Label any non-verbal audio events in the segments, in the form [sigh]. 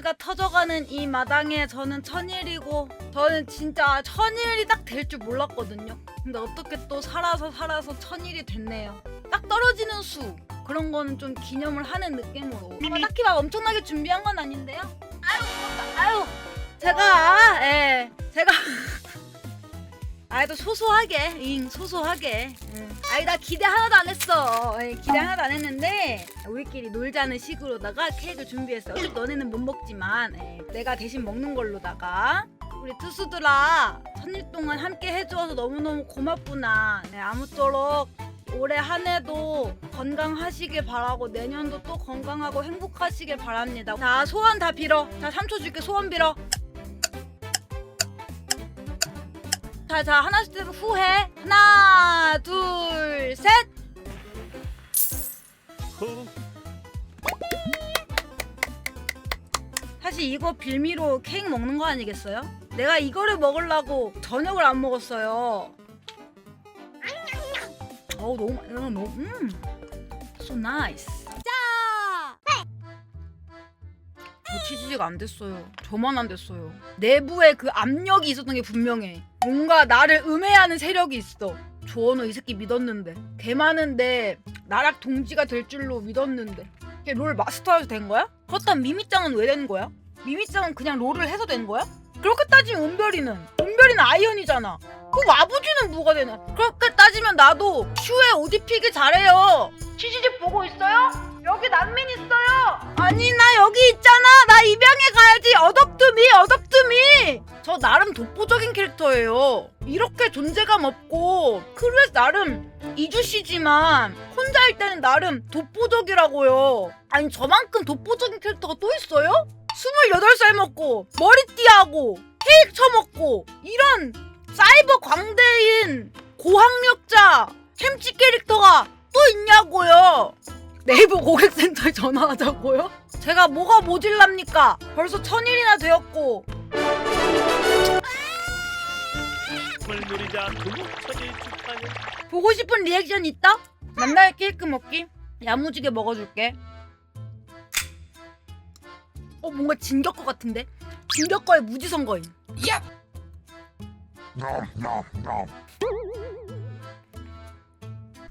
시대가 터져가는 이 마당에 저는 천일이고 저는 진짜 천일이 딱 될 줄 몰랐거든요. 근데 어떻게 또 살아서 살아서 천일이 됐네요. 딱 떨어지는 수 그런 거는 좀 기념을 하는 느낌으로. 뭐 딱히 막 엄청나게 준비한 건 아닌데요. 아유. 아유, 제가 예, 제가 [laughs] 아이도 소소하게, 잉 소소하게. 응. 아이 나 기대 하나도 안 했어. 예, 기대 하나도 안 했는데 우리끼리 놀자는 식으로다가 케이크 준비했어. 어차피 너네는 못 먹지만 예, 내가 대신 먹는 걸로다가 우리 투수들아 천일 동안 함께 해주어서 너무너무 고맙구나. 네, 아무쪼록 올해 한 해도 건강하시길 바라고 내년도 또 건강하고 행복하시길 바랍니다. 자 소원 다 빌어. 자 3초 줄게 소원 빌어. 자, 자, 하나씩 들고 후해. 하나, 둘, 셋. 후. 사실 이거 빌미로 케이크 먹는 거 아니겠어요? 내가 이거를 먹으려고 저녁을 안 먹었어요. 어우 너무 마- 이거 너무 음. So nice. 치즈가 안 됐어요. 저만 안 됐어요. 내부에 그 압력이 있었던 게 분명해. 뭔가 나를 음해하는 세력이 있어. 조원호 이 새끼 믿었는데 개 많은데 나랑 동지가 될 줄로 믿었는데 걔 롤 마스터해서 된 거야? 그렇다면 미미짱은 왜 된 거야? 미미짱은 그냥 롤을 해서 된 거야? 그렇게 따지면 은별이는 은별이는 아이언이잖아 그럼 아버지는 뭐가 되나 그렇게 따지면 나도 큐에 ODP기 잘해요 치즈집 보고 있어요? 여기 난민 있어요. 아니 나 여기 있잖아. 나 입양해 가야지. 어덕투미 어덕투미. 저 나름 독보적인 캐릭터예요. 이렇게 존재감 없고 크루에서 나름 이주씨지만 혼자 일 때는 나름 독보적이라고요. 아니 저만큼 독보적인 캐릭터가 또 있어요? 28살 먹고 머리띠하고 케이크 처먹고 이런 사이버 광대인 고학력자 햄찌 캐릭터가 또 있냐고요 네이버 고객센터에 전화하자고요? 제가 뭐가 모질랍니까? 벌써 천일이나 되었고 축하는 보고 싶은 리액션 있다? 맨날 케이크 먹기? 야무지게 먹어줄게. 어 뭔가 진격 거 같은데? 진격 거의 무지성 거임.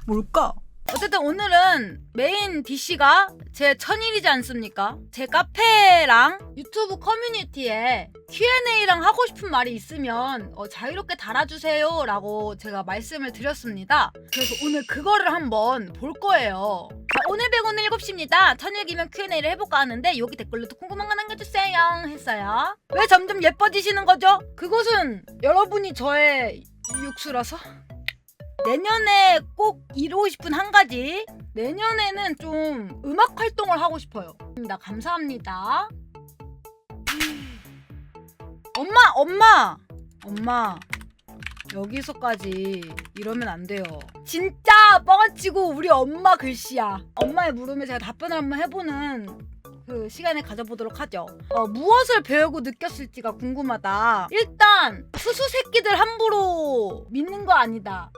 뭘까? 어쨌든 오늘은 메인 DC가 제 천일이지 않습니까? 제 카페랑 유튜브 커뮤니티에 Q&A랑 하고 싶은 말이 있으면 어, 자유롭게 달아주세요 라고 제가 말씀을 드렸습니다. 그래서 오늘 그거를 한번 볼 거예요. 자, 오늘 배고는 7시입니다. 천일기면 Q&A를 해볼까 하는데 여기 댓글로 도 궁금한 거 남겨주세요 했어요. 왜 점점 예뻐지시는 거죠? 그것은 여러분이 저의 육수라서? 내년에 꼭 이루고 싶은 한 가지 내년에는 좀 음악 활동을 하고 싶어요 나 감사합니다 엄마 엄마 엄마 여기서까지 이러면 안 돼요 진짜 뻥치고 우리 엄마 글씨야 엄마의 물음에 제가 답변을 한번 해보는 그 시간을 가져보도록 하죠. 어, 무엇을 배우고 느꼈을지가 궁금하다. 일단 수수 새끼들 함부로 믿는 거 아니다.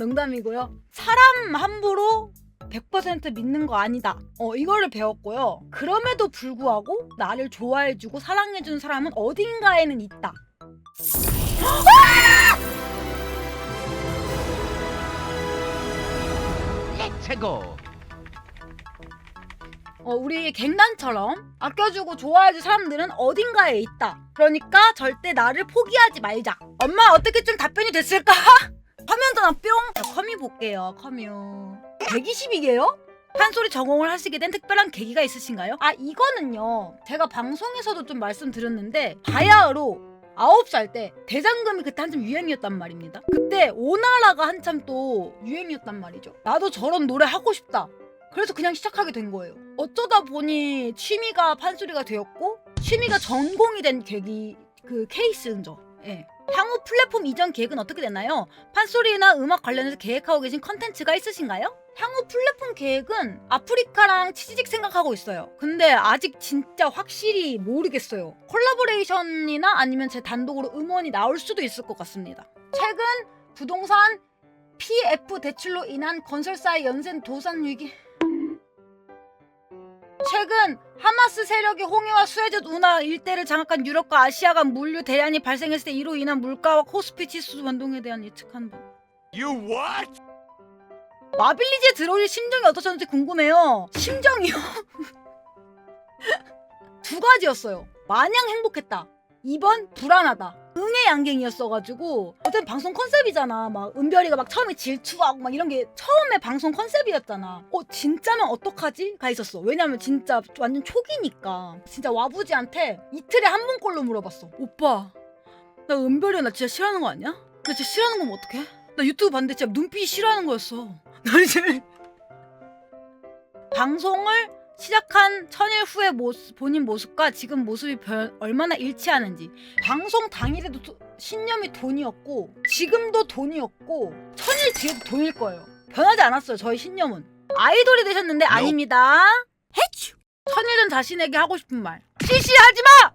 농담이고요. 사람 함부로 100% 믿는 거 아니다. 어, 이거를 배웠고요. 그럼에도 불구하고 나를 좋아해주고 사랑해주는 사람은 어딘가에는 있다. 최고. 어, 우리 갱단처럼 아껴주고 좋아해줄 사람들은 어딘가에 있다. 그러니까 절대 나를 포기하지 말자. 엄마 어떻게 좀 답변이 됐을까? [laughs] 뿅. 자, 커뮤 볼게요. 커뮤. 120이게요? 판소리 전공을 하시게 된 특별한 계기가 있으신가요? 아 이거는요. 제가 방송에서도 좀 말씀드렸는데 바야흐로 9살 때 대장금이 그때 한참 유행이었단 말입니다. 그때 오나라가 한참 또 유행이었단 말이죠. 나도 저런 노래 하고 싶다. 그래서 그냥 시작하게 된 거예요. 어쩌다 보니 취미가 판소리가 되었고 취미가 전공이 된 계기 그 케이스인 저. 예. 향후 플랫폼 이전 계획은 어떻게 되나요? 판소리나 음악 관련해서 계획하고 계신 컨텐츠가 있으신가요? 향후 플랫폼 계획은 아프리카랑 치즈직 생각하고 있어요. 근데 아직 진짜 확실히 모르겠어요. 콜라보레이션이나 아니면 제 단독으로 음원이 나올 수도 있을 것 같습니다. 최근 부동산 PF 대출로 인한 건설사의 연쇄 도산 위기 최근 하마스 세력이 홍해와 수에즈 운하 일대를 장악한 유럽과 아시아 간 물류 대란이 발생했을 때 이로 인한 물가와 코스피 지수 변동에 대한 예측한 바. You what? 마빌리지에 들어올 심정이 어떠셨는지 궁금해요. 심정이요? [laughs] 두 가지였어요. 마냥 행복했다. 2번 불안하다. 응 의 양갱이었어가지고 어쨌든 방송 컨셉이잖아. 막 은별이가 막 처음에 질투하고 막 이런 게 처음에 방송 컨셉이었잖아. 어 진짜면 어떡하지? 가 있었어. 왜냐면 진짜 완전 초기니까. 진짜 와부지한테 이틀에 한 번꼴로 물어봤어. 오빠 나 은별이 나 진짜 싫어하는 거 아니야? 나 진짜 싫어하는 거면 어떡해? 나 유튜브 봤는데 진짜 눈빛이 싫어하는 거였어. [laughs] 나 이제 [laughs] 방송을 시작한 천일 후의 모습, 본인 모습과 지금 모습이 변- 얼마나 일치하는지. 방송 당일에도 도- 신념이 돈이었고 지금도 돈이었고 천일 뒤에도 돈일 거예요. 변하지 않았어요 저희 신념은. 아이돌이 되셨는데 아닙니다. 해츄! 천일은 자신에게 하고 싶은 말. 시시하지 마!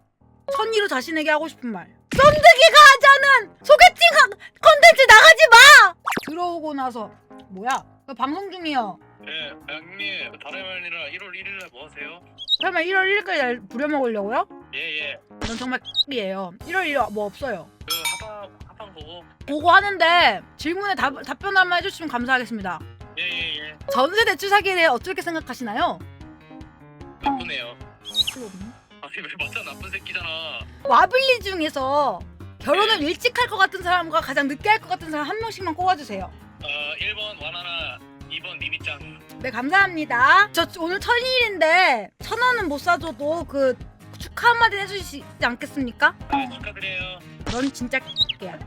천일은 자신에게 하고 싶은 말. 쫀득이가 하자는! 소개팅 하- 컨텐츠 나가지 마! 들어오고 나서 뭐야? 나 방송 중이요 예, 형님 다름이 아니라 1월 1일날 뭐 하세요? 설마 1월 1일까지 부려먹으려고요? 예, 예. 넌 정말 이에요 1월 1일 뭐 없어요 그 합방 합방 보고. 보고 하는데 질문에 답, 답변 한번 해주시면 감사하겠습니다 예, 예, 예. 전세 대출 사기에 대해 어떻게 생각하시나요? 나쁘네요. 아니 왜 맞아 나쁜 새끼잖아. 와빌리 중에서 결혼을 일찍 할 것 같은 사람과 가장 늦게 할 것 같은 사람 한 명씩만 꼽아주세요 어, 1번 와나나, 2번 니미짱. 네 감사합니다 저 오늘 천일인데 천 원은 못 사줘도 그 축하 한마디 해주시지 않겠습니까? 네, 축하드려요. 넌 진짜 X야 [laughs]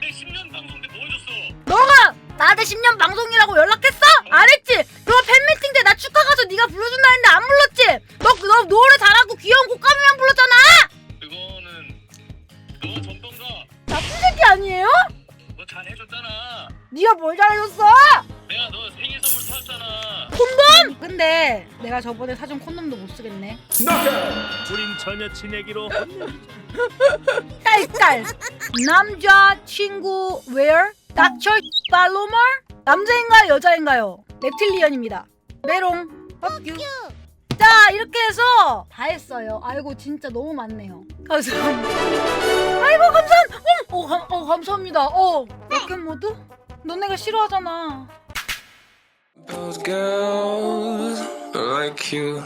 내 10년 방송인데 뭐 해줬어? 너가 나한테 10년 방송이라고 연락했어? 안 했지? 너 팬미팅 때 나 축하 가서 네가 불러준다 했는데 안 불렀지? 너, 너 노래 잘하고 귀여운 곡감이만 불렀잖아 그거는 너 전던가 나쁜 새끼 아니에요? 네가 뭘 잘해줬어? 내가 너 생일 선물 사줬잖아. 콘돔? 근데 내가 저번에 사준 콘돔도 못 쓰겠네 우린 전혀 친얘기로 딸딸 남자 친구 where? 닥쳐 팔로머? 남자인가요 여자인가요? reptilian입니다 메롱 뻑큐 자 이렇게 해서 다 했어요 아이고 진짜 너무 많네요 감사합니다 아이고 감사합니다 어, 어, 감, 어 감사합니다 어 로켓모드? 너네가 싫어하잖아 Those girls like you.